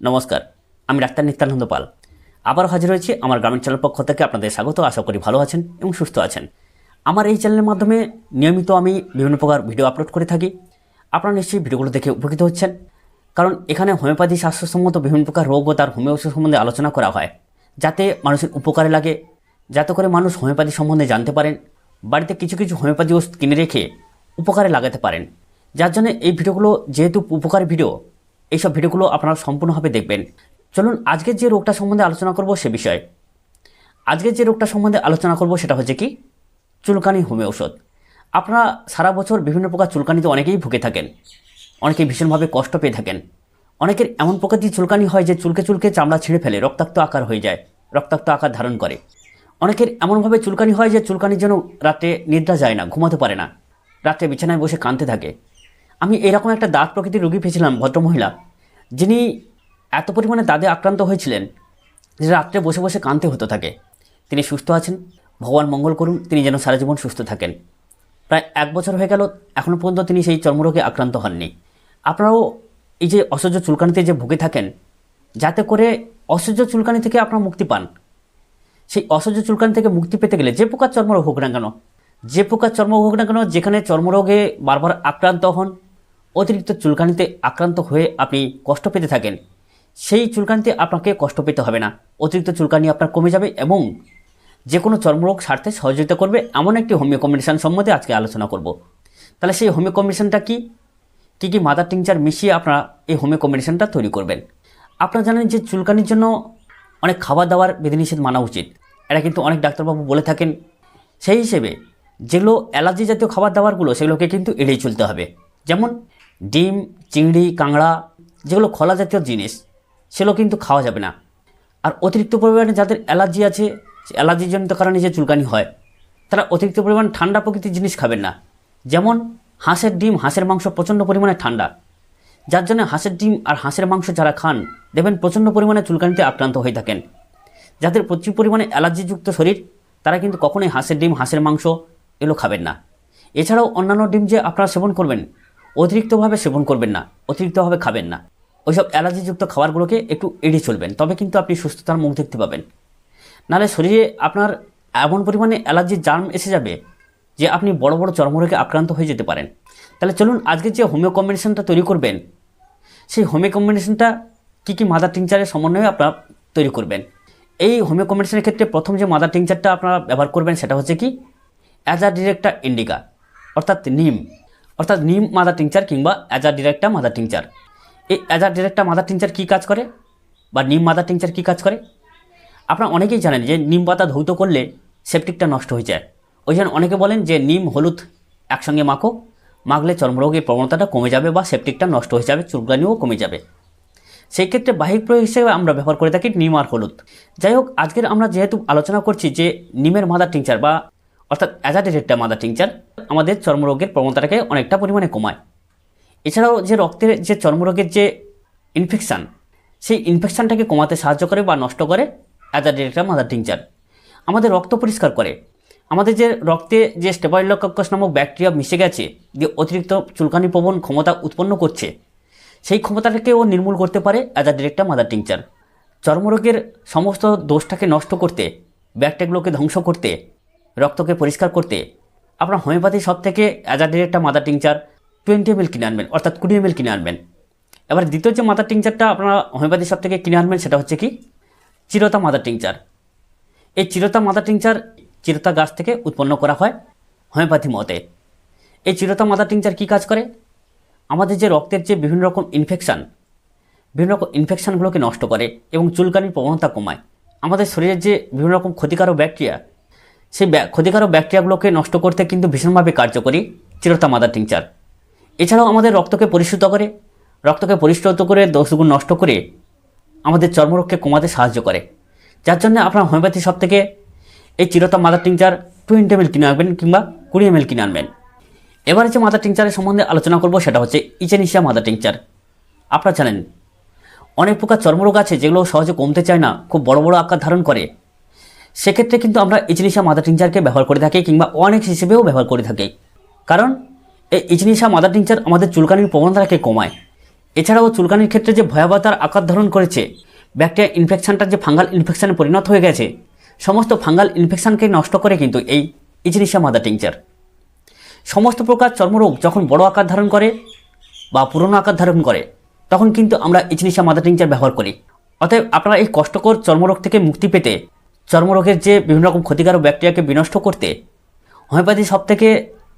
নমস্কার, আমি ডাক্তার নিত্যানন্দ পাল। আবার হাজির হয়েছি আমার গ্রামীণ চ্যানেল পক্ষ থেকে আপনাদের স্বাগত, আশা করি ভালো আছেন এবং সুস্থ আছেন। আমার এই চ্যানেলের মাধ্যমে নিয়মিত আমি বিভিন্ন প্রকার ভিডিও আপলোড করে থাকি। আপনারা নিশ্চয়ই ভিডিওগুলো দেখে উপকৃত হচ্ছেন, কারণ এখানে হোমিওপ্যাথি, স্বাস্থ্যসম্মত বিভিন্ন প্রকার রোগ ও তার হোমিও ওষুধ সম্বন্ধে আলোচনা করা হয়, যাতে মানুষের উপকারে লাগে, যাতে করে মানুষ হোমিওপ্যাথি সম্বন্ধে জানতে পারেন, বাড়িতে কিছু কিছু হোমিওপ্যাথি ওষুধ কিনে রেখে উপকারে লাগাতে পারেন। যার জন্য এই ভিডিওগুলো যেহেতু উপকারী ভিডিও এইসব ভিডিওগুলো আপনারা সম্পূর্ণভাবে দেখবেন। চলুন আজকের যে রোগটা সম্বন্ধে আলোচনা করব সে বিষয়ে। আজকের যে রোগটা সম্বন্ধে আলোচনা করব সেটা হচ্ছে কি? চুলকানি হোমিও ওষুধ আপনারা সারা বছর বিভিন্ন প্রকার চুলকানিতে অনেকেই ভুগে থাকেন। অনেকে ভীষণভাবে কষ্ট পেয়ে থাকেন। অনেকের এমন প্রকৃতির চুলকানি হয় যে চুলকে চুলকে চামড়া ছিঁড়ে ফেলে, রক্তাক্ত আকার হয়ে যায়, রক্তাক্ত আকার ধারণ করে। অনেকের এমনভাবে চুলকানি হয় যে চুলকানির জন্য রাতে নিদ্রা যায় না, ঘুমাতে পারে না। রাতে বিছানায় বসে কাঁদতে থাকে। আমি এরকম একটা দাঁত প্রকৃতির রোগী পেয়েছিলাম, ভদ্রমহিলা, যিনি এত পরিমাণে দাঁতে আক্রান্ত হয়েছিলেন যে রাত্রে বসে বসে কাঁদতে হতো থাকে। তিনি সুস্থ আছেন, ভগবান মঙ্গল করুন, তিনি যেন সারা জীবন সুস্থ থাকেন। প্রায় এক বছর হয়ে গেল এখনও পর্যন্ত তিনি সেই চর্মরোগে আক্রান্ত হননি। আপনারাও এই যে অসহ্য চুলকানিতে যে ভুগে থাকেন, যাতে করে অসহ্য চুলকানি থেকে আপনারা মুক্তি পান। সেই অসহ্য চুলকানি থেকে মুক্তি পেতে গেলে যে প্রকার চর্মরোগ হোক না কেন, যে প্রকার চর্মরোগ হোক না কেন, যেখানে চর্মরোগে বারবার আক্রান্ত হন অতিরিক্ত চুলকানিতে আক্রান্ত হয়ে আপনি কষ্ট পেতে থাকেন। সেই চুলকানিতে আপনাকে কষ্ট পেতে হবে না। অতিরিক্ত চুলকানি আপনার কমে যাবে এবং যে কোনো চর্মরোগ সারতে সহযোগিতা করবে এমন একটি হোমিও কম্বিনেশন সম্বন্ধে আজকে আলোচনা করব। তাহলে সেই হোমিও কম্বিনেশনটা কী? কী কী মাদার টিংচার মিশিয়ে আপনারা এই হোমিও কম্বিনেশনটা তৈরি করবেন? আপনারা জানেন যে চুলকানির জন্য অনেক খাবার দাবার বিধিনিষেধ মানা উচিত। এটা কিন্তু অনেক ডাক্তারবাবু বলে থাকেন। সেই হিসেবে যেগুলো অ্যালার্জি জাতীয় খাবার দাবারগুলো সেগুলোকে কিন্তু এড়িয়ে চলতে হবে। যেমন ডিম, চিংড়ি, কাঁকড়া, যেগুলো খোলা জাতীয় জিনিস, সেগুলো কিন্তু খাওয়া যাবে না। আর অতিরিক্ত পরিমাণে যাদের অ্যালার্জি আছে অ্যালার্জিজনিত কারণে যে চুলকানি হয়, তারা অতিরিক্ত পরিমাণ ঠান্ডা প্রকৃতির জিনিস খাবেন না। যেমন হাঁসের ডিম, হাঁসের মাংস প্রচণ্ড পরিমাণে ঠান্ডা। যার জন্য হাঁসের ডিম আর হাঁসের মাংস যারা খান, দেখবেন প্রচণ্ড পরিমাণে চুলকানিতে আক্রান্ত হয়ে থাকেন। যাদের প্রচুর পরিমাণে অ্যালার্জিযুক্ত শরীর, তারা কিন্তু কখনোই হাঁসের ডিম, হাঁসের মাংস এগুলো খাবেন না। এছাড়াও অন্যান্য ডিম যে আপনারা সেবন করবেন অতিরিক্তভাবে সেবন করবেন না, অতিরিক্তভাবে খাবেন না। ওইসব অ্যালার্জিযুক্ত খাবারগুলোকে একটু এড়িয়ে চলবেন, তবে কিন্তু আপনি সুস্থতার মুখ দেখতে পাবেন। নাহলে শরীরে আপনার এমন পরিমাণে অ্যালার্জির জার্ম এসে যাবে যে আপনি বড় বড় চর্মরোগে আক্রান্ত হয়ে যেতে পারেন। তাহলে চলুন আজকে যে হোমিও কম্বিনেশনটা তৈরি করবেন, সেই হোমিও কম্বিনেশনটা কী কী মাদার টিংচারের সমন্বয়ে আপনারা তৈরি করবেন? এই হোমিও কম্বিনেশনের ক্ষেত্রে প্রথম যে মাদার টিংচারটা আপনারা ব্যবহার করবেন সেটা হচ্ছে কি? অ্যাজা ডিরেক্টা ইন্ডিকা অর্থাৎ নিম। অর্থাৎ নিম মাদার টিংচার কিংবা অ্যাজা ডিরেক্টা মাদার টিংচার এই অ্যাজা ডিরেক্টা মাদার টিংচার কী কাজ করে? বা নিম মাদার টিংচার কী কাজ করে? আপনারা অনেকেই জানেন যে নিম পাতা ধৌত করলে সেপটিকটা নষ্ট হয়ে যায়। ওই জন্য অনেকে বলেন যে নিম, হলুদ একসঙ্গে মাখো, মাখলে চর্মরোগের প্রবণতাটা কমে যাবে বা সেপটিকটা নষ্ট হয়ে যাবে, চুলকানিও কমে যাবে। সেই ক্ষেত্রে বাহিক প্রয়োগ হিসেবে আমরা ব্যবহার করে থাকি নিম আর হলুদ। যাই হোক, আজকের আমরা যেহেতু আলোচনা করছি যে নিমের মাদার টিংচার বা অর্থাৎ অ্যাজাডিরেটটা মাদার টিংচার আমাদের চর্মরোগের প্রবণতাটাকে অনেকটা পরিমাণে কমায়। এছাড়াও যে রক্তের যে চর্মরোগের যে ইনফেকশান সেই ইনফেকশানটাকে কমাতে সাহায্য করে বা নষ্ট করে অ্যাজাডিরেটটা মাদার টিংচার আমাদের রক্ত পরিষ্কার করে। আমাদের যে রক্তে যে স্টেবয়লকক্কস নামক ব্যাকটেরিয়া মিশে গেছে, যে অতিরিক্ত চুলকানি প্রবণ ক্ষমতা উৎপন্ন করছে, সেই ক্ষমতাটাকেও নির্মূল করতে পারে azadirachta mother tincture চর্মরোগের সমস্ত দোষটাকে নষ্ট করতে ব্যাকটেরিয়াগুলোকে ধ্বংস করতে, রক্তকে পরিষ্কার করতে আপনার হোমিওপ্যাথি সব থেকে azadirachta mother tincture twenty M কিনে আনবেন, অর্থাৎ কুড়ি এম কিনে আনবেন। এবার দ্বিতীয় যে মাদার টিংচারটা আপনারা হোমিওপ্যাথি সব থেকে কিনে আনবেন, সেটা হচ্ছে কি? চিরতা মাদার টিংচার এই চিরতা মাদার টিংচার চিরতা গাছ থেকে উৎপন্ন করা হয় হোমিওপ্যাথি মতে। এই চিরতা মাদার টিংচার কী কাজ করে? আমাদের যে রক্তের যে বিভিন্ন রকম ইনফেকশান বিভিন্ন রকম ইনফেকশানগুলোকে নষ্ট করে এবং চুলকানির প্রবণতা কমায়। আমাদের শরীরের যে বিভিন্ন রকম ক্ষতিকারক ব্যাকটেরিয়া সেই ক্ষতিকারক ব্যাকটেরিয়াগুলোকে নষ্ট করতে কিন্তু ভীষণভাবে কার্যকরী চিরতা মাদার টিংচার। এছাড়াও আমাদের রক্তকে পরিশুদ্ধ করে, রক্তকে পরিশুদ্ধ করে, দোষগুণ নষ্ট করে আমাদের চর্মরোগকে কমাতে সাহায্য করে। যার জন্য আপনার হোমিওপ্যাথি সব থেকে এই চিরতা মাদার টিংচার টোয়েন্টি এম কিনে আনবেন কিংবা কুড়ি এম কিনে আনবেন। এবারে যে মাদার টিংচারের সম্বন্ধে আলোচনা করব সেটা হচ্ছে ইচেনিশিয়া মাদার টিংচার। আপনারা জানেন, অনেক প্রকার চর্মরোগ আছে যেগুলো সহজে কমতে চায় না, খুব বড় বড় আকার ধারণ করে। সেক্ষেত্রে কিন্তু আমরা ইচনিশা মাদার টিংচারকে ব্যবহার করে থাকি কিংবা অনেক হিসেবেও ব্যবহার করে থাকি। কারণ, এই ইচনিশা মাদার টিংচার আমাদের চুলকানির প্রবণতাকে কমায়? এছাড়াও চুলকানির ক্ষেত্রে যে ভয়াবহতার আকার ধারণ করেছে, ব্যাকটেরিয়া ইনফেকশনটা যে ফাঙ্গাল ইনফেকশনে পরিণত হয়ে গেছে, সমস্ত ফাঙ্গাল ইনফেকশানকে নষ্ট করে কিন্তু এই ইচনিশা মাদার টিংচার। সমস্ত প্রকার চর্মরোগ যখন বড় আকার ধারণ করে বা পুরনো আকার ধারণ করে, তখন কিন্তু আমরা ইচনিশা মাদার টিংচার ব্যবহার করি। অতএব আপনারা এই কষ্টকর চর্মরোগ থেকে মুক্তি পেতে চর্মরোগের যে বিভিন্ন রকম ক্ষতিকারক ব্যাকটেরিয়াকে বিনষ্ট করতে হোমিওপ্যাথি সব থেকে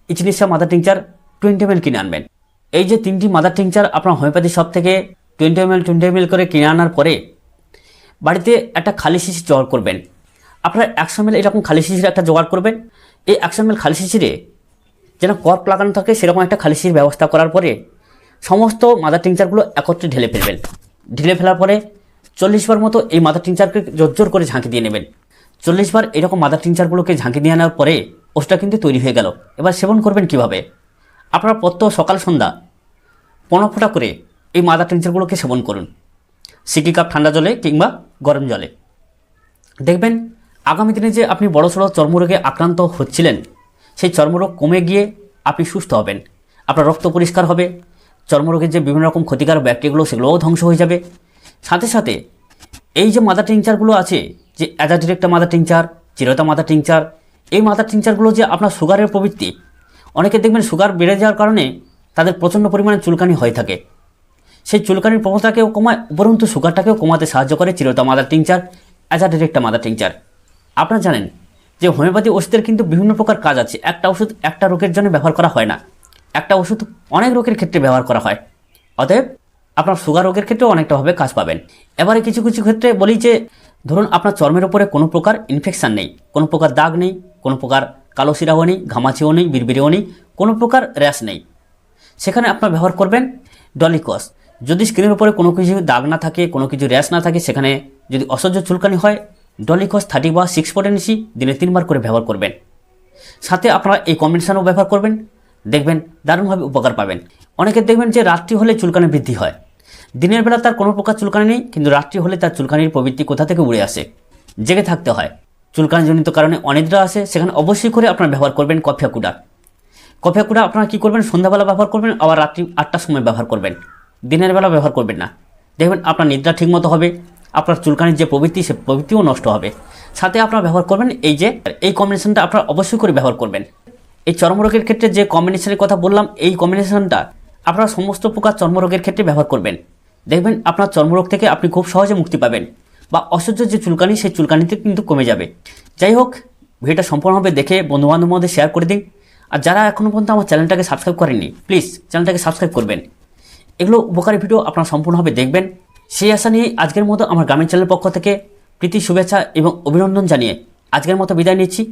ইচনিশা মাদার টিংচার টোয়েন্টি এম কিনে আনবেন। এই যে তিনটি মাদার টিংচার আপনার হোমিওপ্যাথি সব থেকে twenty M L twenty M করে কিনে আনার পরে বাড়িতে একটা খালি শিশি জোগাড় করবেন। আপনারা একশো এম এরকম খালি শিশির একটা জোগাড় করবেন। এই একশো এম খালি শিশিরে যেন কর্ক লাগানো থাকে সেরকম একটা খালি শিশির ব্যবস্থা করার পরে সমস্ত মাদার টিংচারগুলো একত্রে ঢেলে ফেলবেন। ঢেলে ফেলার পরে চল্লিশ বার মতো এই মাদার টিংচারকে জোর জোর করে ঝাঁকি দিয়ে নেবেন। চল্লিশ বার এরকম মাদার টিংচারগুলোকে ঝাঁকি দিয়ে আনার পরে ওষটা কিন্তু তৈরি হয়ে গেল। এবার সেবন করবেন কীভাবে? আপনারা প্রত্যহ সকাল, সন্ধ্যা পনেরো ফোঁটা করে এই মাদার টিংচারগুলোকে সেবন করুন। সিকি কাপ ঠান্ডা জলে কিংবা গরম জলে। দেখবেন, আগামী দিনে যে আপনি বড়সড় চর্মরোগে আক্রান্ত হচ্ছিলেন, সেই চর্মরোগ কমে গিয়ে আপনি সুস্থ হবেন। আপনার রক্ত পরিষ্কার হবে, চর্মরোগের যে বিভিন্ন রকম ক্ষতিকারক ব্যাকটেরিয়াগুলো, সেগুলোও ধ্বংস হয়ে যাবে। সাথে সাথে এই যে মাদার টিংচারগুলো আছে যে অ্যাজাডিরেক্টা মাদার টিংচার চিরতা মাদার টিংচার এই মাদার টিংচারগুলো যে আপনার সুগারের প্রবৃত্তি, অনেকে দেখবেন সুগার বেড়ে যাওয়ার কারণে তাদের প্রচণ্ড পরিমাণে চুলকানি হয়ে থাকে। সেই চুলকানির প্রবণতাকেও কমায়, উপরন্তু সুগারটাকেও কমাতে সাহায্য করে চিরতা mother tincture azadirachta mother tincture আপনারা জানেন যে হোমিওপ্যাথি ওষুধের কিন্তু বিভিন্ন প্রকার কাজ আছে। একটা ওষুধ একটা রোগের জন্য ব্যবহার করা হয় না। একটা ওষুধ অনেক রোগের ক্ষেত্রে ব্যবহার করা হয়। অতএব আপনার সুগার রোগের ক্ষেত্রেও অনেকটাভাবে কাজ পাবেন। এবারে কিছু কিছু ক্ষেত্রে বলি যে ধরুন আপনার চর্মের ওপরে কোনো প্রকার ইনফেকশান নেই, কোনো প্রকার দাগ নেই, কোনো প্রকার কালো শিরাও নেই, ঘামাচিও নেই, বিড়বিড়েও নেই, কোনো প্রকার র্যাশ নেই। সেখানে আপনার ব্যবহার করবেন ডলিকস যদি স্কিনের উপরে কোনো কিছু দাগ না থাকে, কোনো কিছু র্যাশ না থাকে, সেখানে যদি অসহ্য চুলকানি হয় ডলিকস থার্টি বা সিক্স পটেন্সি দিনে তিনবার করে ব্যবহার করবেন। সাথে আপনারা এই কম্বিনেশানও ব্যবহার করবেন, দেখবেন দারুণভাবে উপকার পাবেন। অনেকে দেখবেন যে রাত্রি হলে চুলকানি বৃদ্ধি হয়। দিনের বেলা তার কোনো প্রকার চুলকানি নেই, কিন্তু রাত্রি হলে তার চুলকানির প্রবৃত্তি কোথা থেকে উড়ে আসে? জেগে থাকতে হয়। চুলকানিজনিত কারণে অনিদ্রা আসে, সেখানে অবশ্যই করে আপনারা ব্যবহার করবেন কফিয়া কুডা। কফিয়া কুডা আপনারা কী করবেন? সন্ধ্যাবেলা ব্যবহার করবেন, আবার রাত্রি আটটার সময় ব্যবহার করবেন। দিনের বেলা ব্যবহার করবেন না। দেখবেন আপনার নিদ্রা ঠিকমতো হবে, আপনার চুলকানির যে প্রবৃত্তি, সে প্রবৃত্তিও নষ্ট হবে। সাথে আপনারা ব্যবহার করবেন এই যে, এই কম্বিনেশনটা আপনারা অবশ্যই করে ব্যবহার করবেন। এই চর্মরোগের ক্ষেত্রে যে কম্বিনেশনের কথা বললাম, এই কম্বিনেশনটা আপনারা সমস্ত প্রকার চর্মরোগের ক্ষেত্রে ব্যবহার করবেন। দেখবেন আপনার চর্মরোগ থেকে আপনি খুব সহজে মুক্তি পাবেন। বা অসহ্য যে চুলকানি, সেই চুলকানিতে কিন্তু কমে যাবে। যাই হোক, ভিডিওটা সম্পূর্ণভাবে দেখে বন্ধুবান্ধবের মধ্যে শেয়ার করে দিন। আর যারা এখনও পর্যন্ত আমার চ্যানেলটাকে সাবস্ক্রাইব করেননি প্লিজ চ্যানেলটাকে সাবস্ক্রাইব করবেন। এগুলো উপকারী ভিডিও আপনারা সম্পূর্ণভাবে দেখবেন। সেই আশা নিয়ে আজকের মতো আমার গ্রামীণ চ্যানেলের পক্ষ থেকে প্রীতি, শুভেচ্ছা এবং অভিনন্দন জানিয়ে আজকের মতো বিদায় নিচ্ছি।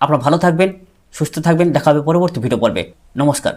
আপনারা ভালো থাকবেন, সুস্থ থাকবেন। দেখা হবে পরবর্তী ভিডিও পর্বে। নমস্কার।